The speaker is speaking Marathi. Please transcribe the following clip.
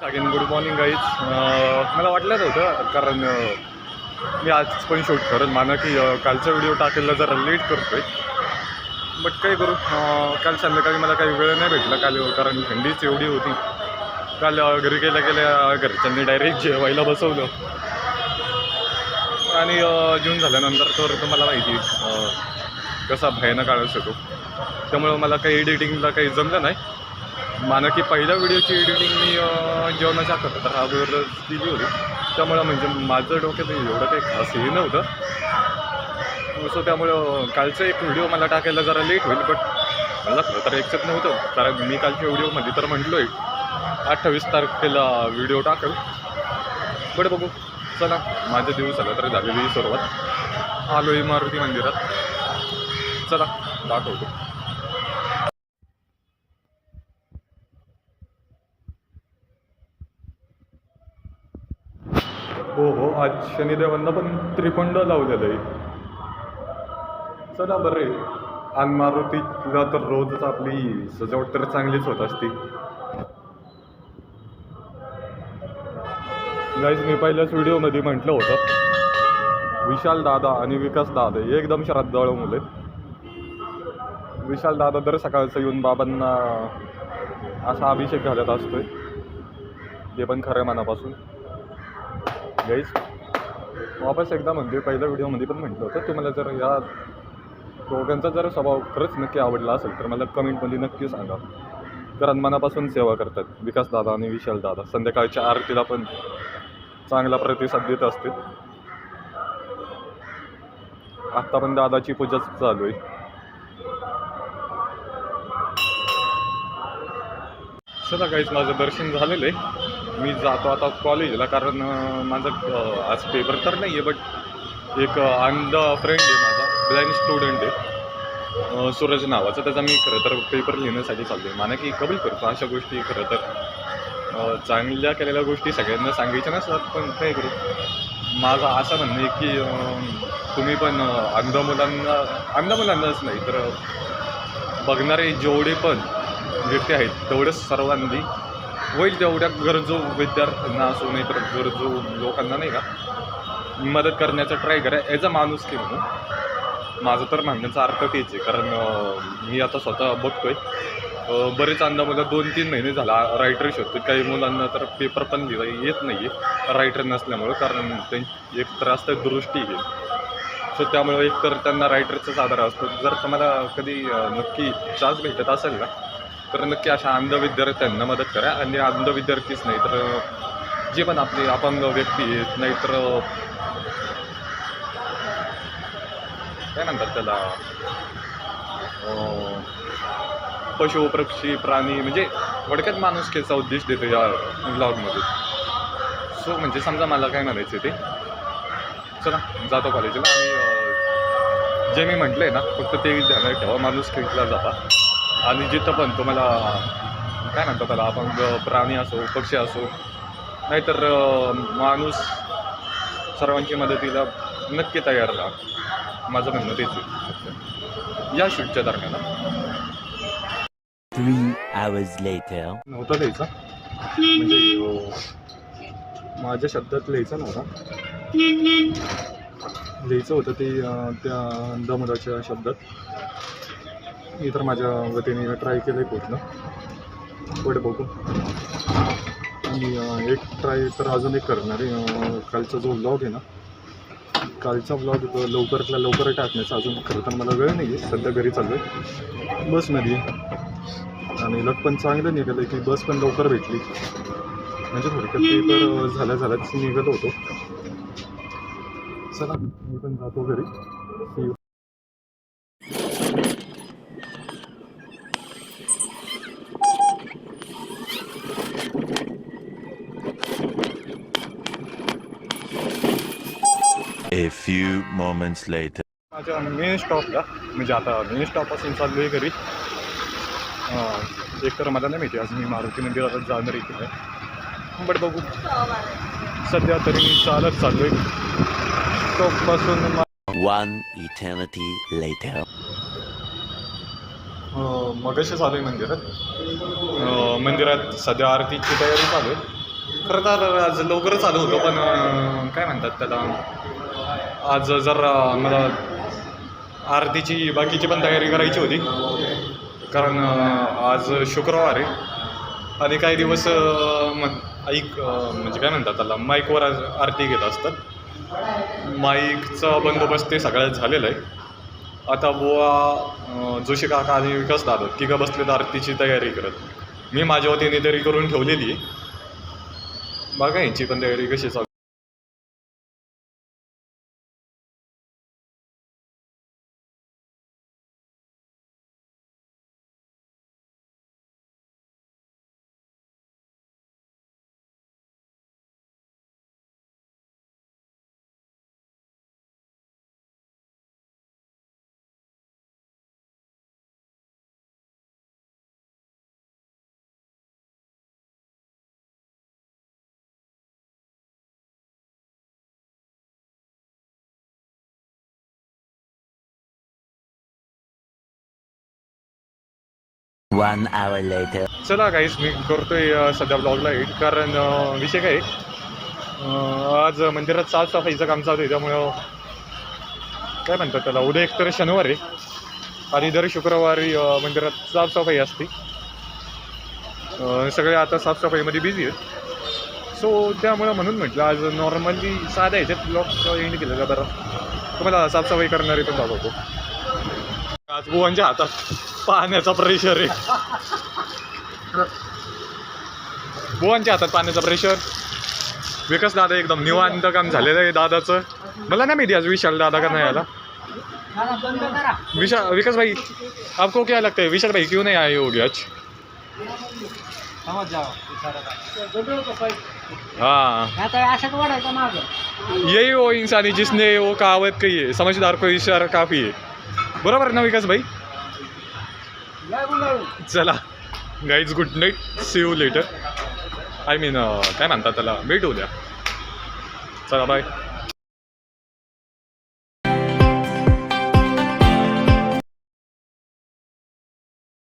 अगेन गुड मॉर्निंग गाईज मला वाटलं होतं कारण uh, मी आज पण शूट करत माना की uh, कालचा व्हिडिओ टाकायला जरा लेट आहे बट काय करू uh, काल संध्याकाळी मला काही वेळ नाही भेटला काल कारण थंडीच एवढी होती. काल घरी गेल्या गेल्या घरच्यांनी डायरेक्ट जेवायला बसवलं. आणि अं, जेवण झाल्यानंतर तर तुम्हाला माहिती कसा भयानक काळ असतो त्यामुळं मला काही एडिटिंगला काही जमलं नाही. माना की पहिल्या व्हिडिओची एडिटिंग मी जेवणाच्या जेवणाच्या तर अगोदरच दिली होती. त्यामुळं म्हणजे माझं डोक्यात एवढं काही खास हे नव्हतं. सो त्यामुळं कालचा एक व्हिडिओ मला टाकायला जरा लेट होईल बट मला खरं तर एक्सेप्ट नव्हतं. कारण मी कालच्या व्हिडिओमध्ये तर म्हटलो आहे अठ्ठावीस तारखेला व्हिडिओ टाकेल. बट बघू. चला माझ्या दिवसाला तर झालेली सुरुवात. आलोई मारुती मंदिरात. चला दाखवतो. हो हो आज शनिदेवांना पण त्रिपंड लावलेलं आहे. चला बरे आणि मारुतीला तर रोजच आपली सजावट तर चांगलीच होत असते. गाईज मी पहिल्याच व्हिडिओमध्ये म्हटलं होतं विशाल दादा आणि विकास दादा हे एकदम श्रद्धाळू मुले विशाल दादा दर सकाळचं येऊन बाबांना असा अभिषेक घालत असतोय. ते पण खऱ्या मनापासून. गाईज वापस एकदा म्हणते पहिल्या व्हिडिओमध्ये पण म्हटलं होतं. तुम्हाला जर या दोघांचा जर स्वभाव खरंच नक्की आवडला असेल तर मला कमेंटमध्ये नक्की सांगा. कारण मनापासून सेवा करतात. विकास दादा आणि विशाल दादा. संध्याकाळच्या आरतीला पण चांगला प्रतिसाद देत असतील. आत्ता पण दादाची पूजाच चालू आहे. चला काहीच माझं दर्शन झालेलं आहे. मी जातो आता कॉलेजला कारण माझं आज पेपर तर नाही आहे बट एक अंध फ्रेंड आहे माझा ब्लाइंड स्टुडंट आहे. सूरज नावाचा त्याचा मी खरं तर पेपर लिहिण्यासाठी चाललो आहे माना की कबूल करतो अशा गोष्टी खरं तर. चांगल्या केलेल्या गोष्टी सगळ्यांना सांगायच्या नसतात पण काय करू? माझं असं म्हणणं आहे की तुम्ही पण अंध मुलांना अंध मुलांनाच नाही तर बघणारे जेवढे पण व्यक्ती आहेत तेवढेच सर्वांनी होईल तेवढ्या गरजू विद्यार्थ्यांना असो नाही तर गरजू लोकांना नाही का? मदत करण्याचा ट्राय करा. ॲज अ माणूस की म्हणून? माझं तर म्हणण्याचा अर्थ तेच आहे. कारण मी आता स्वतः बघतोय. बरेच अंदा दोन तीन महिने झाला. रायटर शोधतो काही मुलांना तर पेपर पण लिहिता येत नाही आहे रायटर नसल्यामुळं. कारण त्यांची एक तर असतं दृष्टी आहे सो त्यामुळे एक तर त्यांना रायटरचाच आधार असतो. जर तुम्हाला कधी नक्की चान्स भेटत असेल ना तर नक्की अशा अंध विद्यार्थ्यांना मदत करा. आणि अंध विद्यार्थीच नाही तर जे पण आपले अपंग व्यक्ती आहेत नाहीतर काय म्हणतात त्याला? पशु पक्षी प्राणी म्हणजे थोडक्यात माणुसकीचा उद्देश देतो या ब्लॉगमध्ये. सो म्हणजे समजा मला काय म्हणायचं ते? चला जातो कॉलेजला आणि जे मी म्हटलं आहे ना फक्त ते ध्यानात ठेवा माणूस खेळला जाता आणि जिथं पण तुम्हाला काय म्हणतात त्याला आपण प्राणी असो पक्षी असो नाहीतर माणूस सर्वांची मदतीला नक्की तयार राहा. माझं म्हणणं तेच या शूटच्या दरम्यान. Three hours later. नव्हता लिहायचा. म्हणजे माझ्या शब्दात लिहायचा नव्हता. लिहायचं होतं ते त्या दमुलाच्या शब्दात. मी तर माझ्या वतीने ट्राय केलं आहे पूर्ण. पुढे बघू. आणि एक ट्राय तर अजून एक करणार आहे. कालचा जो ब्लॉग आहे ना कालचा ब्लॉग लवकरातला लवकर टाकण्याचा अजून खरं तर मला वेळ नाही आहे सध्या घरी चाललो आहे बसमध्ये आणि लक पण चांगलं निघालं की बस पण लवकर भेटली. म्हणजे थोडक्यात पेपर झाल्या झाल्याच निघत होतो. चला मी पण जातो घरी. A few moments later. माझ्या मेन स्टॉपला म्हणजे आता मेन स्टॉपपासून चाललो आहे घरी. एक तर मला नाही माहिती आज मी मारुती मंदिरात जाणार आहे नाही. बट बघू. सध्या तरी मी चालत चाललो आहे. स्टॉपपासून One eternity later. मगाशी चालू आहे मंदिरात अं, मंदिरात सध्या आरतीची तयारी चालू आहे. खरं तर आज लवकरच आलो होतो पण अं, काय म्हणतात त्याला? आज जर मला आरतीची बाकीची पण तयारी करायची होती. कारण आज शुक्रवार आहे. आणि काही दिवस मग ऐक म्हणजे काय म्हणतात त्याला माईकवर आज आरती घेत असतात. माईकचा बंदोबस्त ते सगळ्यात झालेला आहे. आता बुवा जोशी काका आणि विकास दादा तिघं बसलेत आरतीची तयारी करत. मी माझ्या वतीने तरी करून ठेवलेली आहे. बघा यांची पण तयारी कशी चालू One hour later. चला काहीच मी करतोय अं, सध्या ब्लॉगला एडिट. कारण अं, विषय काय आहे? आज मंदिरात साफसफाईचं काम चालू आहे त्यामुळं काय म्हणतात त्याला उद्या एक तर शनिवार आहे. आणि दर शुक्रवारी मंदिरात साफसफाई असते. सगळे आता साफसफाईमध्ये बिझी आहेत. सो त्यामुळं म्हणून म्हटलं आज नॉर्मली साध्या ह्याच्यात ब्लॉग एंड केलेला बरं? तुम्हाला साफसफाई करणारे पण दाखवतो. आज बुवांच्या हातात. पाण्याचा प्रेशर आहे बुवांच्या हातात पाण्याचा प्रेशर विकास दादा एकदम निवांत काम झालेलं आहे दादाचं. मला नाही माहिती आज विशाल दादा का नाही आला. विशाल विकास भाई आपको क्या लगता है? विशाल भाई क्यों नहीं आए होगे आज? हाँ। यही वो इंसान है जिसने वो कहावत कही है समझदार को इशारा काफ़ी है। बरोबर ना विकास भाई? चला. Guys good night see you later I mean काय म्हणतात त्याला? भेट उद्या चला बाय